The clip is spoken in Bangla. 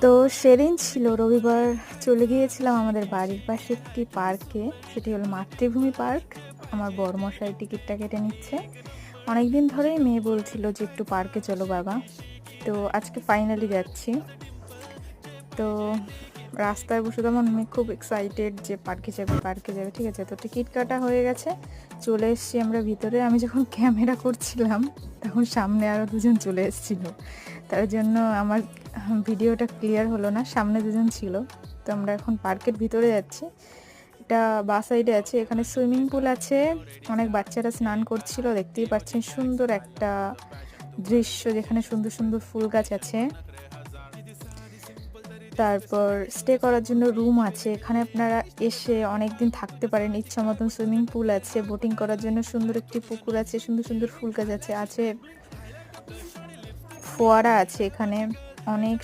তো সেদিন ছিল, রবিবার চলে গিয়েছিলাম আমাদের বাড়ির পাশে একটি পার্কে। সেটি হলো মাতৃভূমি পার্ক। আমার বরমশাই টিকিটটা কেটে নিচ্ছে। অনেকদিন ধরেই মেয়ে বলছিল যে, একটু পার্কে চলো বাবা। তো আজকে ফাইনালি যাচ্ছি। তো রাস্তায় বসে তখন মেয়ে খুব এক্সাইটেড যে, পার্কে যাবে পার্কে যাবে। ঠিক আছে, তো টিকিট কাটা হয়ে গেছে। চলে এসেছি আমরা ভিতরে। আমি যখন ক্যামেরা করছিলাম, তখন সামনে আরও দুজন চলে এসেছিল। তার জন্য আমার ভিডিওটা ক্লিয়ার হলো না, সামনে দুজন ছিল। তো আমরা এখন পার্কের ভিতরে যাচ্ছি। এটা বা সাইডে আছে, এখানে সুইমিং পুল আছে। অনেক বাচ্চারা স্নান করছিল, দেখতেই পাচ্ছেন সুন্দর একটা দৃশ্য যেখানে সুন্দর সুন্দর ফুল গাছ আছে। তারপর স্টে করার জন্য রুম আছে। এখানে আপনারা এসে অনেক দিন থাকতে পারেন, ইচ্ছা মতন সুইমিং পুল আছে। বোটিং করার জন্য সুন্দর একটি পুকুর আছে, সুন্দর সুন্দর ফুল গাছ আছে আছে। ফোয়ারা আছে এখানে অনেক